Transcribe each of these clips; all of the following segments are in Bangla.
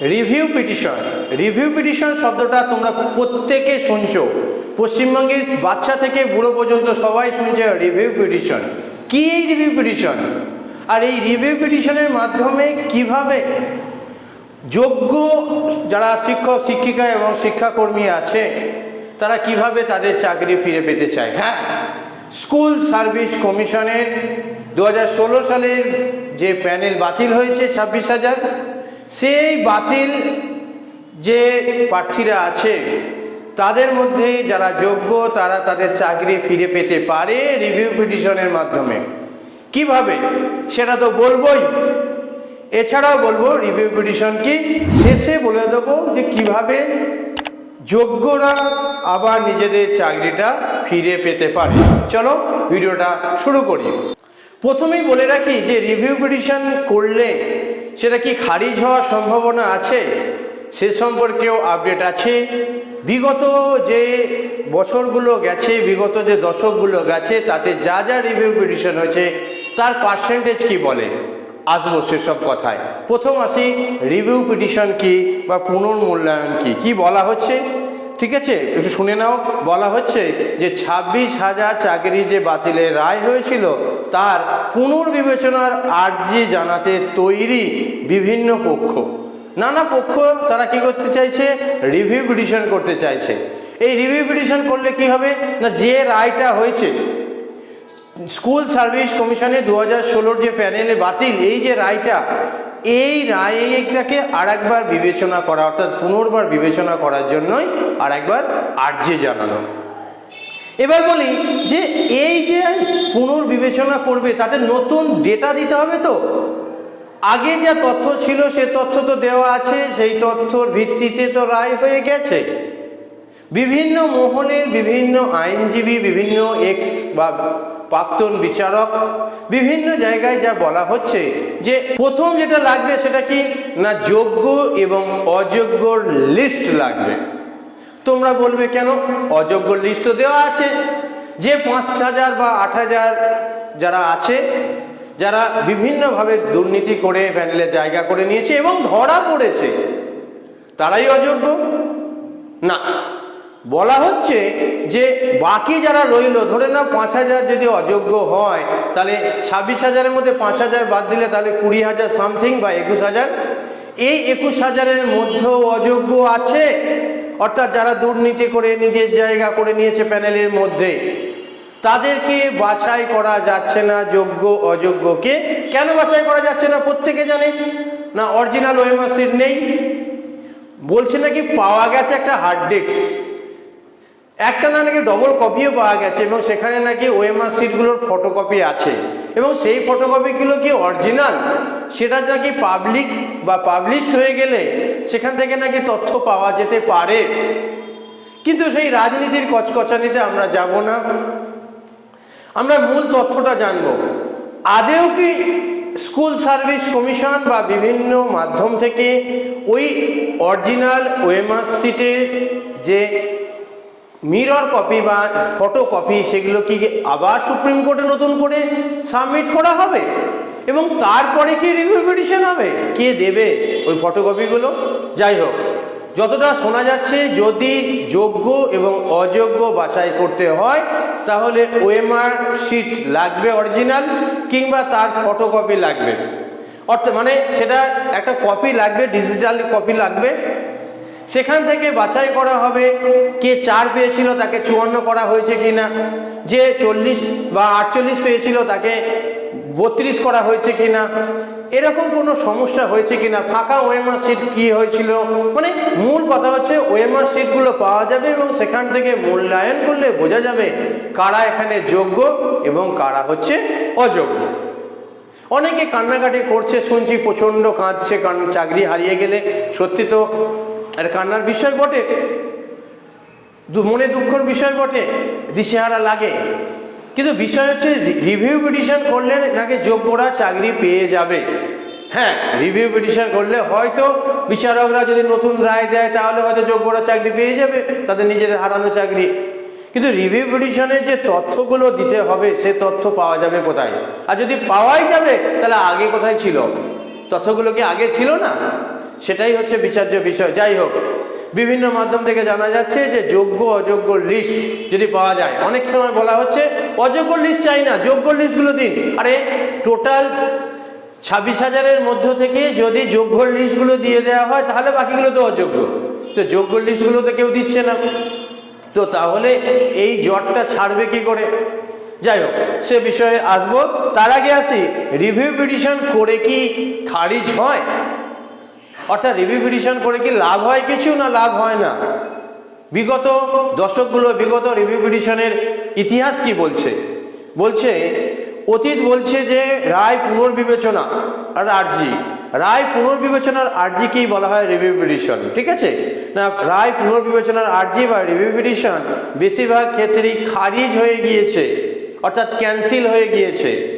Review petition. রিভিউ পিটিশন শব্দটা তোমরা প্রত্যেকে শুনছো। পশ্চিমবঙ্গের বাচ্চা থেকে বুড়ো পর্যন্ত সবাই শুনছে রিভিউ পিটিশন। কি এই রিভিউ পিটিশন? আর এই রিভিউ পিটিশনের মাধ্যমে কীভাবে যোগ্য যারা শিক্ষক, শিক্ষিকা এবং শিক্ষাকর্মী আছে, তারা কীভাবে তাদের চাকরি ফিরে পেতে চায়? হ্যাঁ স্কুল সার্ভিস কমিশনের দু হাজার ষোলো সালের যে প্যানেল বাতিল হয়েছে ছাব্বিশ হাজার সেই বাতিল যে প্রার্থীরা আছে, তাদের মধ্যে যারা যোগ্য, তারা তাদের চাকরি ফিরে পেতে পারে রিভিউ পিটিশনের মাধ্যমে। কীভাবে? সেটা তো বলবোই। এছাড়াও বলব রিভিউ পিটিশন কি? শেষে বলে দেবো যে কীভাবে যোগ্যরা আবার নিজেদের চাকরিটা ফিরে পেতে পারে। চলো ভিডিওটা শুরু করি। প্রথমেই বলে রাখি যে রিভিউ পিটিশন করলে সেটা কি খারিজ হওয়ার সম্ভাবনা আছে? সে সম্পর্কেও আপডেট আছে। বিগত যে বছরগুলো গেছে, বিগত যে দশকগুলো গেছে, তাতে যা যা রিভিউ পিটিশন হয়েছে, তার পার্সেন্টেজ কি বলে? আসব সেসব কথায়। প্রথম আসি রিভিউ পিটিশন কি বা পুনর্মূল্যায়ন কি? কি বলা হচ্ছে? ঠিক আছে? একটু শুনে নাও। বলা হচ্ছে যে ছাব্বিশ হাজার চাকরি যে বাতিলের রায় হয়েছিল, তার পুনর্বিবেচনার আর্জি জানাতে তৈরি বিভিন্ন পক্ষ। নানা পক্ষ তারা কি করতে চাইছে? রিভিউ পিটিশন করতে চাইছে। এই রিভিউ পিটিশন করলে কি হবে? না, যে রায়টা হয়েছে, স্কুল সার্ভিস কমিশনে দু হাজার ষোলোর যে প্যানেলে বাতিল, এই যে রায়টা এই রায়টাকে আর একবার বিবেচনা করা, অর্থাৎ পুনর্বার বিবেচনা করার জন্যই আর একবার আর্জি জানানো এবার বলি যে এই যে পুনর্বিবেচনা করবে তাদের নতুন ডেটা দিতে হবে তো? আগে যা তথ্য ছিল, সে তথ্য তো দেওয়া আছে, সেই তথ্যর ভিত্তিতে তো রায় হয়ে গেছে। বিভিন্ন মহলের বিভিন্ন আইনজীবী, বিভিন্ন এক্স বা প্রাক্তন বিচারক বিভিন্ন জায়গায় যা বলা হচ্ছে যে প্রথম যেটা লাগবে সেটা কি? না যোগ্য এবং অযোগ্যর লিস্ট লাগবে। তোমরা বলবে কেন? অযোগ্য লিস্ট দেওয়া আছে। যে পাঁচ হাজার বা আট হাজার যারা আছে, যারা বিভিন্নভাবে দুর্নীতি করে প্যানেলে জায়গা করে নিয়েছে এবং ধরা পড়েছে, তারাই অযোগ্য? না। বলা হচ্ছে যে বাকি যারা রইল, ধরে নাও পাঁচ হাজার যদি অযোগ্য হয়, তাহলে ছাব্বিশ হাজারের মধ্যে পাঁচ হাজার বাদ দিলে তাহলে কুড়ি হাজার সামথিং বা একুশ হাজার। এই একুশ হাজারের মধ্যেও অযোগ্য আছে? অর্থাৎ যারা দুর্নীতি করে নিজের জায়গা করে নিয়েছে প্যানেলের মধ্যে, তাদেরকে বাছাই করা যাচ্ছে না যোগ্য, অযোগ্যকে। কেন বাছাই করা যাচ্ছে না প্রত্যেকে জানে? না অরিজিনাল ওয়েমার সিট নেই। বলছে নাকি পাওয়া গেছে একটা হার্ড ডিস্ক একটা না নাকি ডবল কপিও পাওয়া গেছে এবং সেখানে নাকি ওএমআর সিটগুলোর ফটোকপি আছে। এবং সেই ফটোকপিগুলো কি অরিজিনাল সেটা নাকি পাবলিক বা পাবলিশড হয়ে গেলে সেখান থেকে নাকি তথ্য পাওয়া যেতে পারে। কিন্তু সেই রাজনীতির কচকচানিতে আমরা যাব না। আমরা মূল তথ্যটা জানব। আদেও কি স্কুল সার্ভিস কমিশন বা বিভিন্ন মাধ্যম থেকে ওই অরিজিনাল ওয়েমার সিটের যে মিরর কপি বা ফটো কপি সেগুলো কি আবার সুপ্রিম কোর্টে নতুন করে সাবমিট করা হবে? এবং তারপরে কি রিভিউ পিটিশন হবে? কে দেবে ওই ফটোকপিগুলো যাই হোক, যতটা শোনা যাচ্ছে, যদি যোগ্য এবং অযোগ্য বাছাই করতে হয়, তাহলে ওএমআর শিট লাগবে অরিজিনাল কিংবা তার ফটোকপি লাগবে। অর্থাৎ মানে সেটা একটা কপি লাগবে ডিজিটাল কপি লাগবে সেখান থেকে বাছাই করা হবে কে চার পেয়েছিল তাকে চুয়ান্ন করা হয়েছে কিনা। যে চল্লিশ বা আটচল্লিশ পেয়েছিল তাকে বত্রিশ করা হয়েছে কিনা। এরকম কোনো সমস্যা হয়েছে কিনা? ফাঁকা ওয়েমার সিট কি হয়েছিল? মানে মূল কথা হচ্ছে ওয়েমার সিটগুলো পাওয়া যাবে এবং সেখান থেকে মূল্যায়ন করলে বোঝা যাবে কারা এখানে যোগ্য এবং কারা হচ্ছে অযোগ্য। অনেকে কান্নাকাটি করছে, শুনছি প্রচণ্ড কাঁদছে কান চাকরি হারিয়ে গেলে। সত্যি তো আর কান্নার বিষয় বটে? মনে দুঃখর বিষয় বটে? দিশেহারা লাগে। কিন্তু বিষয় হচ্ছে রিভিউ পিটিশন করলে নাকি যোগ্যরা চাকরি পেয়ে যাবে। হ্যাঁ রিভিউ পিটিশন করলে হয়তো বিচারকরা যদি নতুন রায় দেয়, তাহলে হয়তো যোগ্যরা চাকরি পেয়ে যাবে, তাদের নিজেদের হারানো চাকরি। কিন্তু রিভিউ পিটিশনের যে তথ্যগুলো দিতে হবে, সে তথ্য পাওয়া যাবে কোথায়? আর যদি পাওয়াই যাবে, তাহলে আগে কোথায় ছিল? তথ্যগুলো কি আগে ছিল না? সেটাই হচ্ছে বিচার্য বিষয়। যাই হোক, বিভিন্ন মাধ্যম থেকে জানা যাচ্ছে যে যোগ্য অযোগ্য লিস্ট যদি পাওয়া যায়, অনেক সময় বলা হচ্ছে অযোগ্য লিস্ট চাই না, যোগ্য লিস্টগুলো দিন। আরে টোটাল ছাব্বিশ হাজারের মধ্য থেকে যদি যোগ্য লিস্টগুলো দিয়ে দেওয়া হয়, তাহলে বাকিগুলো তো অযোগ্য। তো যোগ্য লিস্টগুলো তো কেউ দিচ্ছে না। তো তাহলে এই জ্বরটা ছাড়বে কি করে? যাই হোক, সে বিষয়ে আসব। তার আগে আসি রিভিউ পিটিশন করে কি খারিজ হয়? অর্থাৎ রিভিউ করে কি লাভ হয় কিছু না, লাভ হয় না। বিগত দশকগুলো, বিগত রিভিউ ইতিহাস কি বলছে? বলছে, অতীত বলছে যে রায় পুনর্বিবেচনা আর আর্জি। রায় পুনর্বিবেচনার আর্জিকেই বলা হয় রিভিউ ঠিক আছে? না, রায় পুনর্বিবেচনার আর্জি বা রিভিউ বেশিরভাগ ক্ষেত্রেই খারিজ হয়ে গিয়েছে, অর্থাৎ ক্যান্সেল হয়ে গিয়েছে।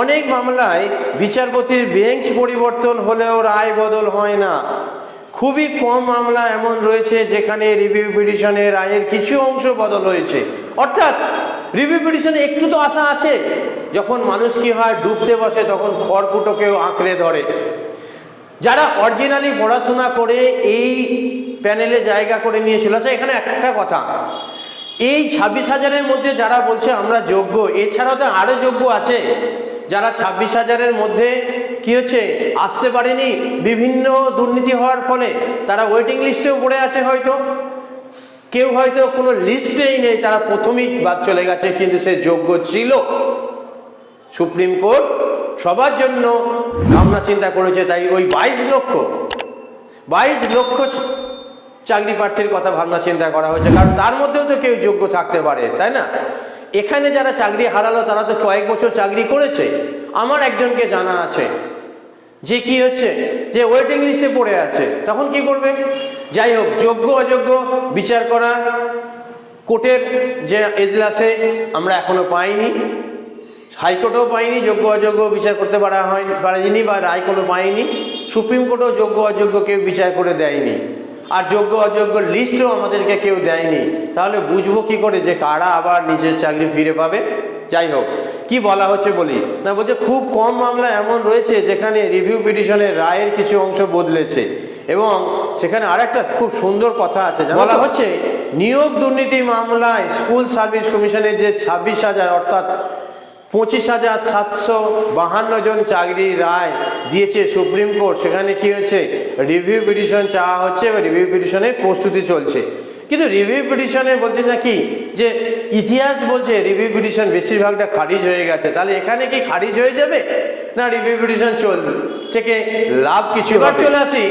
অনেক মামলায় বিচারপতির বেঞ্চ পরিবর্তন হলেও রায় বদল হয় না। খুবই কম মামলা এমন রয়েছে যেখানে রিভিউ পিটিশনের রায়ের কিছু অংশ বদল হয়েছে। অর্থাৎ রিভিউ পিটিশনে একটু তো আশা আছে, যখন মানুষ কি হয় ডুবতে বসে তখন খড়কুটোকেও আঁকড়ে ধরে। যারা অরিজিনালি পড়াশোনা করে এই প্যানেলে জায়গা করে নিয়েছিল আচ্ছা এখানে একটা কথা। এই ছাব্বিশ হাজারের মধ্যে যারা বলছে আমরা যোগ্য, এছাড়াও তো আরও যোগ্য আছে। যারা ছাব্বিশ হাজারের মধ্যে কি হচ্ছে, আসতে পারেনি, বিভিন্ন দুর্নীতি হওয়ার ফলে তারা ওয়েটিং লিস্টেও পড়ে আছে হয়তো। কেউ হয়তো কোনো লিস্টেই নেই, তারা প্রথমেই বাদ চলে গেছে, কিন্তু সে যোগ্য ছিল। সুপ্রিম কোর্ট সবার জন্য ভাবনা চিন্তা করেছে, তাই ওই বাইশ লক্ষ বাইশ লক্ষ চাকরি প্রার্থীর কথা ভাবনা চিন্তা করা হয়েছে, কারণ তার মধ্যেও তো কেউ যোগ্য থাকতে পারে, তাই না? এখানে যারা চাকরি হারালো, তারা তো কয়েক বছর চাকরি করেছে। আমার একজনকে জানা আছে, যে কি হচ্ছে, যে ওয়েটিং লিস্টে পড়ে আছে। তখন কি করবে? যাই হোক, যোগ্য, অযোগ্য, বিচার করা, কোর্টের যে এজলাসে আমরা এখনও পাইনি। হাইকোর্টেও পাইনি, যোগ্য, অযোগ্য বিচার করতে পারা হয়, পারেনি বা রায় কোনো পাইনি। সুপ্রিম কোর্টও যোগ্য, অযোগ্য কেউ বিচার করে দেয়নি। আর যোগ্য, অযোগ্য লিস্টও আমাদেরকে কেউ দেয়নি। তাহলে বুঝব কি করে যে কারা আবার নিজের চাকরি ফিরে পাবে? যাই হোক কি বলা হচ্ছে বলি? না বলছে খুব কম মামলা এমন রয়েছে যেখানে রিভিউ পিটিশনের রায়ের কিছু অংশ বদলেছে। এবং সেখানে আরেকটা খুব সুন্দর কথা আছে বলা হচ্ছে নিয়োগ দুর্নীতি মামলায় স্কুল সার্ভিস কমিশনের যে ছাব্বিশ হাজার অর্থাৎ পঁচিশ হাজার সাতশো বাহান্ন জন চাকরি রায় দিয়েছে সুপ্রিম কোর্ট সেখানে কি হয়েছে? রিভিউ পিটিশন চাওয়া হচ্ছে এবং রিভিউ পিটিশনের প্রস্তুতি চলছে। কিন্তু রিভিউ পিটিশনে বলছে নাকি যে ইতিহাস বলছে রিভিউ পিটিশন বেশিরভাগটা খারিজ হয়ে গেছে। তাহলে এখানে কি খারিজ হয়ে যাবে? না রিভিউ পিটিশন চলবে? থেকে লাভ কিছু এবার চলে আসি।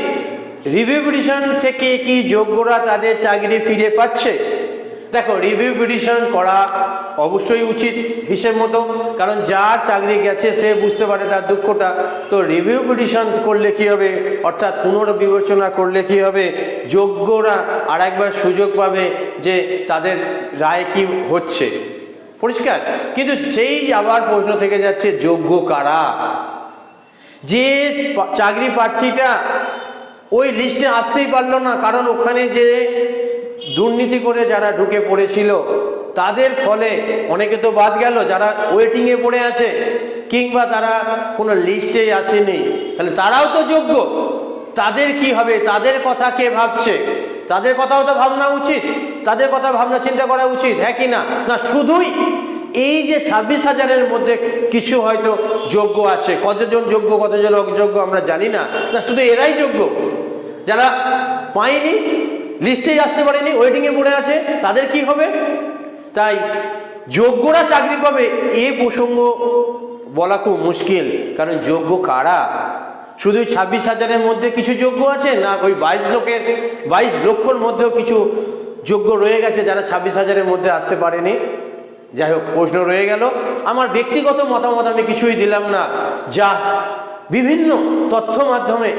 রিভিউ পিটিশন থেকে কি যোগ্যরা তাদের চাকরি ফিরে পাচ্ছে? দেখো রিভিউ পিটিশন করা অবশ্যই উচিত হিসেব মতো, কারণ যার চাকরি গেছে, সে বুঝতে পারে তার দুঃখটা। তো রিভিউ পিটিশন করলে কি হবে? অর্থাৎ পুনর্বিবেচনা করলে কি হবে? যোগ্যরা আর একবার সুযোগ পাবে যে তাদের রায় কি হচ্ছে। পরিষ্কার? কিন্তু সেই আবার প্রশ্ন থেকে যাচ্ছে, যোগ্য কারা? যে চাকরি প্রার্থীটা ওই লিস্টে আসতেই পারল না, কারণ ওখানে যে দুর্নীতি করে যারা ঢুকে পড়েছিল, তাদের ফলে অনেকে তো বাদ গেল, যারা ওয়েটিংয়ে পড়ে আছে, কিংবা তারা কোনো লিস্টেই আসেনি। তাহলে তারাও তো যোগ্য। তাদের কি হবে? তাদের কথা কে ভাবছে? তাদের কথাও তো ভাবনা উচিত। তাদের কথা ভাবনা চিন্তা করা উচিত হ্যাঁ কি না? না, শুধুই এই যে ছাব্বিশ হাজারের মধ্যে কিছু হয়তো যোগ্য আছে। কতজন যোগ্য, কতজন অযোগ্য আমরা জানি না। না, শুধু এরাই যোগ্য। যারা পায়নি লিস্টেই আসতে পারেনি ওয়েটিংয়ে পড়ে আছে, তাদের কি হবে? তাই যোগ্যরা চাকরি পাবে, এ প্রসঙ্গ বলা খুব মুশকিল, কারণ যোগ্য কারা? শুধু ছাব্বিশ হাজারের মধ্যে কিছু যোগ্য আছে, না ওই বাইশ লোকের, বাইশ লক্ষর মধ্যেও কিছু যোগ্য রয়ে গেছে যারা ছাব্বিশ হাজারের মধ্যে আসতে পারেনি? যাই হোক, প্রশ্ন রয়ে গেল। আমার ব্যক্তিগত মতামত আমি কিছুই দিলাম না। যা বিভিন্ন তথ্য মাধ্যমে,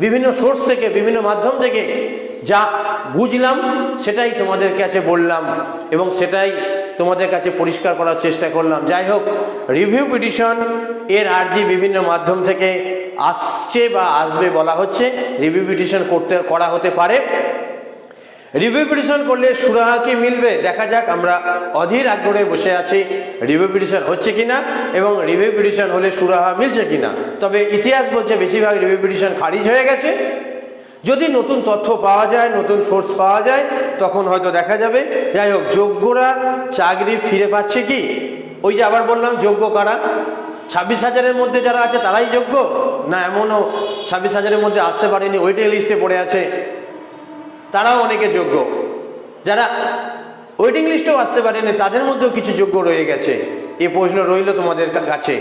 বিভিন্ন সোর্স থেকে, বিভিন্ন মাধ্যম থেকে যা বুঝলাম, সেটাই তোমাদের কাছে বললাম এবং সেটাই তোমাদের কাছে পরিষ্কার করার চেষ্টা করলাম। যাই হোক রিভিউ পিটিশন এর আর্জি বিভিন্ন মাধ্যম থেকে আসছে বা আসবে বলা হচ্ছে। রিভিউ পিটিশন করতে, করা হতে পারে। রিভিউ পিটিশন করলে সুরাহা কি মিলবে? দেখা যাক, আমরা অধীর আগ্রহে বসে আছি রিভিউ পিটিশন হচ্ছে কিনা এবং রিভিউ পিটিশন হলে সুরাহা মিলছে কিনা। তবে ইতিহাস বলছে, বেশিরভাগ রিভিউ পিটিশন খারিজ হয়ে গেছে। যদি নতুন তথ্য পাওয়া যায়, নতুন সোর্স পাওয়া যায়, তখন হয়তো দেখা যাবে, যাই হোক, যোগ্যরা চাকরি ফিরে পাচ্ছে কি? ওই যে আবার বললাম, যোগ্য কারা? ছাব্বিশ হাজারের মধ্যে যারা আছে, তারাই যোগ্য? না, এমনও ছাব্বিশ হাজারের মধ্যে আসতে পারেনি ওয়েটিং লিস্টে পড়ে আছে। তারাও অনেকে যোগ্য। যারা ওয়েটিং লিস্টেও আসতে পারেনি, তাদের মধ্যেও কিছু যোগ্য রয়ে গেছে। এ প্রশ্ন রইল তোমাদের কাছে।